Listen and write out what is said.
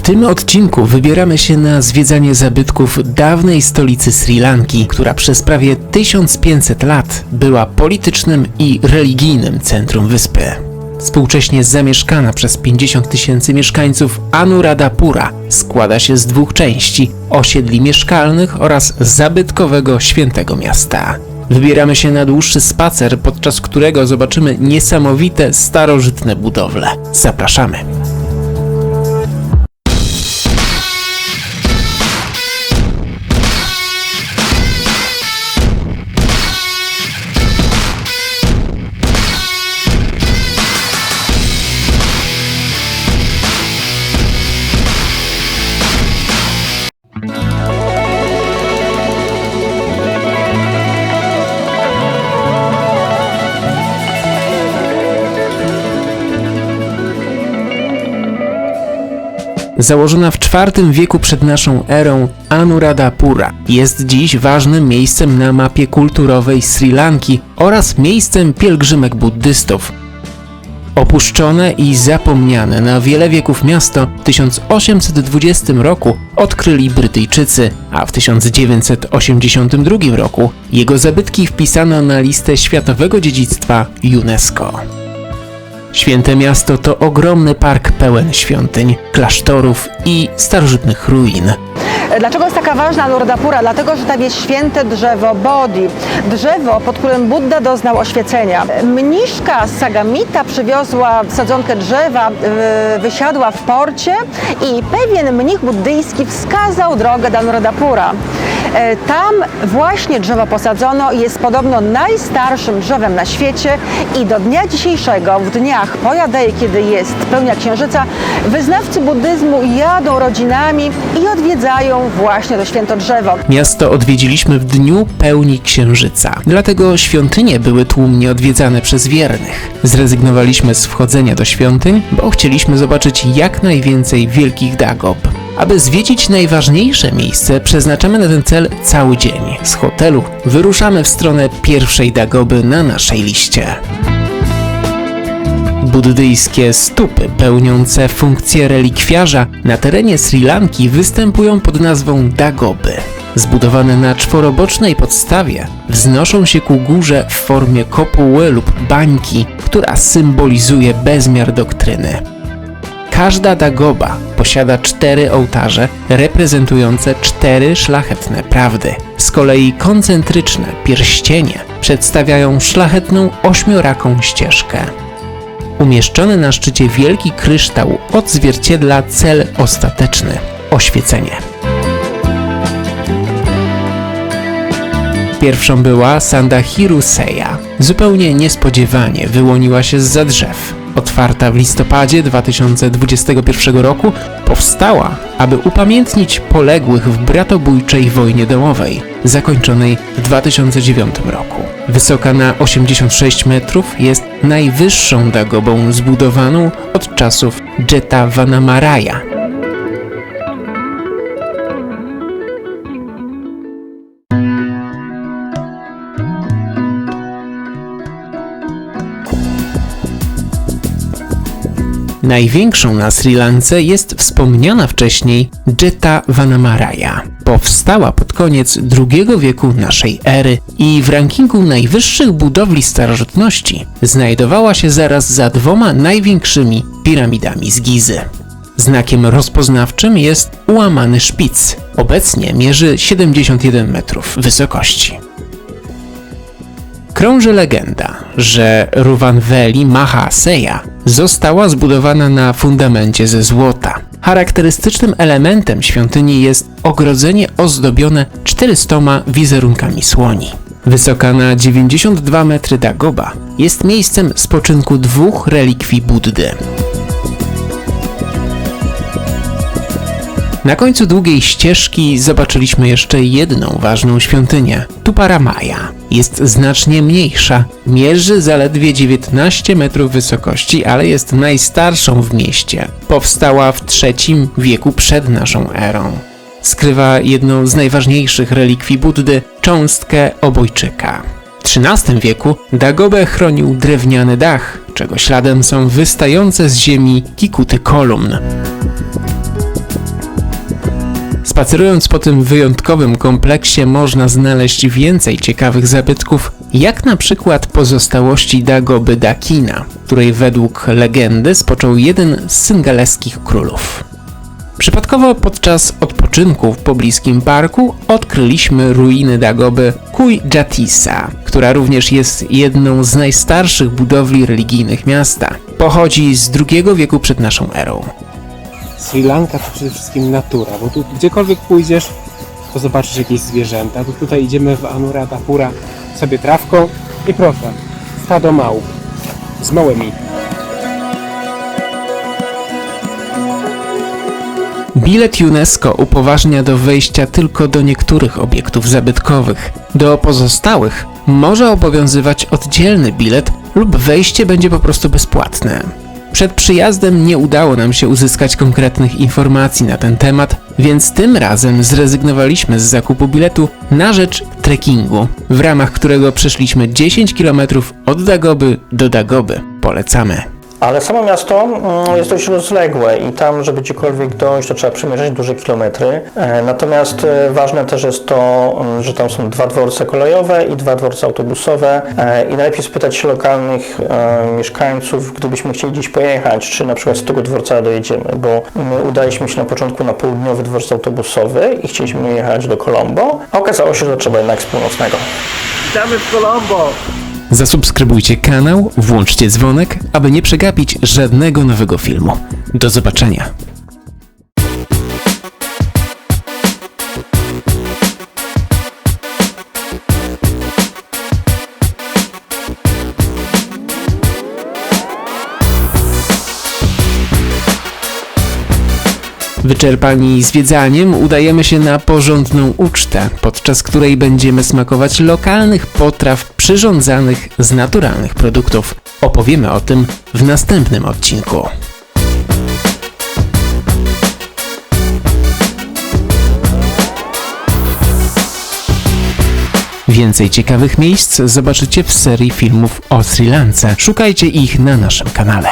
W tym odcinku wybieramy się na zwiedzanie zabytków dawnej stolicy Sri Lanki, która przez prawie 1500 lat była politycznym i religijnym centrum wyspy. Współcześnie zamieszkana przez 50 tysięcy mieszkańców Anuradhapura składa się z dwóch części osiedli mieszkalnych oraz zabytkowego świętego miasta. Wybieramy się na dłuższy spacer, podczas którego zobaczymy niesamowite starożytne budowle. Zapraszamy! Założona w IV wieku przed naszą erą Anuradhapura jest dziś ważnym miejscem na mapie kulturowej Sri Lanki oraz miejscem pielgrzymek buddystów. Opuszczone i zapomniane na wiele wieków miasto w 1820 roku odkryli Brytyjczycy, a w 1982 roku jego zabytki wpisano na listę Światowego Dziedzictwa UNESCO. Święte Miasto to ogromny park pełen świątyń, klasztorów i starożytnych ruin. Dlaczego jest taka ważna Nurdapura? Dlatego, że tam jest święte drzewo Bodhi. Drzewo, pod którym Buddha doznał oświecenia. Mniszka Sagamita przywiozła sadzonkę drzewa, wysiadła w porcie i pewien mnich buddyjski wskazał drogę do Nurdapura. E, Tam właśnie drzewo posadzono i jest podobno najstarszym drzewem na świecie i do dnia dzisiejszego, w dniach Pojadeje, kiedy jest pełnia księżyca, wyznawcy buddyzmu jadą rodzinami i odwiedzają właśnie to święto drzewo. Miasto odwiedziliśmy w dniu pełni księżyca, dlatego świątynie były tłumnie odwiedzane przez wiernych. Zrezygnowaliśmy z wchodzenia do świątyń, bo chcieliśmy zobaczyć jak najwięcej wielkich dagob. Aby zwiedzić najważniejsze miejsce, przeznaczamy na ten cel cały dzień. Z hotelu wyruszamy w stronę pierwszej dagoby na naszej liście. Buddyjskie stupy pełniące funkcję relikwiarza na terenie Sri Lanki występują pod nazwą dagoby. Zbudowane na czworobocznej podstawie, wznoszą się ku górze w formie kopuły lub bańki, która symbolizuje bezmiar doktryny. Każda dagoba posiada cztery ołtarze reprezentujące cztery szlachetne prawdy. Z kolei koncentryczne pierścienie przedstawiają szlachetną ośmioraką ścieżkę. Umieszczony na szczycie wielki kryształ odzwierciedla cel ostateczny oświecenie. Pierwszą była Sandahiru Seya. Zupełnie niespodziewanie wyłoniła się z drzew. Otwarta w listopadzie 2021 roku, powstała, aby upamiętnić poległych w bratobójczej wojnie domowej, zakończonej w 2009 roku. Wysoka na 86 metrów jest najwyższą dagobą zbudowaną od czasów Jetta Vanamaraya. Największą na Sri Lance jest wspomniana wcześniej Jetta Vanamaraya. Powstała pod koniec II wieku naszej ery i w rankingu najwyższych budowli starożytności znajdowała się zaraz za dwoma największymi piramidami z Gizy. Znakiem rozpoznawczym jest ułamany szpic. Obecnie mierzy 71 metrów wysokości. Krąży legenda, że Ruvanveli Mahaseya została zbudowana na fundamencie ze złota. Charakterystycznym elementem świątyni jest ogrodzenie ozdobione 400 wizerunkami słoni. Wysoka na 92 metry dagoba jest miejscem spoczynku dwóch relikwii Buddy. Na końcu długiej ścieżki zobaczyliśmy jeszcze jedną ważną świątynię Tuparamaya. Jest znacznie mniejsza, mierzy zaledwie 19 metrów wysokości, ale jest najstarszą w mieście. Powstała w III wieku przed naszą erą. Skrywa jedną z najważniejszych relikwii Buddy, cząstkę obojczyka. W XIII wieku Dagobę chronił drewniany dach, czego śladem są wystające z ziemi kikuty kolumn. Spacerując po tym wyjątkowym kompleksie można znaleźć więcej ciekawych zabytków, jak na przykład pozostałości Dagoby Dakina, której według legendy spoczął jeden z syngaleskich królów. Przypadkowo podczas odpoczynku w pobliskim parku odkryliśmy ruiny Dagoby Kuj Jatisa, która również jest jedną z najstarszych budowli religijnych miasta. Pochodzi z II wieku przed naszą erą. Sri Lanka to przede wszystkim natura, bo tu gdziekolwiek pójdziesz, to zobaczysz jakieś zwierzęta. Tu tutaj idziemy w Anuradhapura sobie trawką i proszę, stado małp z małymi. Bilet UNESCO upoważnia do wejścia tylko do niektórych obiektów zabytkowych. Do pozostałych może obowiązywać oddzielny bilet lub wejście będzie po prostu bezpłatne. Przed przyjazdem nie udało nam się uzyskać konkretnych informacji na ten temat, więc tym razem zrezygnowaliśmy z zakupu biletu na rzecz trekkingu, w ramach którego przeszliśmy 10 km od Dagoby do Dagoby. Polecamy. Ale samo miasto mm, jest dość rozległe i tam, żeby gdziekolwiek dojść, to trzeba przemierzać duże kilometry. E, Natomiast e, ważne też jest to, mm, że tam są dwa dworce kolejowe i dwa dworce autobusowe E, i najlepiej spytać się lokalnych mieszkańców, gdybyśmy chcieli gdzieś pojechać, czy na przykład z tego dworca dojedziemy, bo my udaliśmy się na początku na południowy dworzec autobusowy i chcieliśmy jechać do Colombo, a okazało się, że trzeba jednak z północnego. Zasubskrybujcie kanał, włączcie dzwonek, aby nie przegapić żadnego nowego filmu. Do zobaczenia. Wyczerpani zwiedzaniem, udajemy się na porządną ucztę, podczas której będziemy smakować lokalnych potraw przyrządzanych z naturalnych produktów. Opowiemy o tym w następnym odcinku. Więcej ciekawych miejsc zobaczycie w serii filmów o Sri Lance. Szukajcie ich na naszym kanale.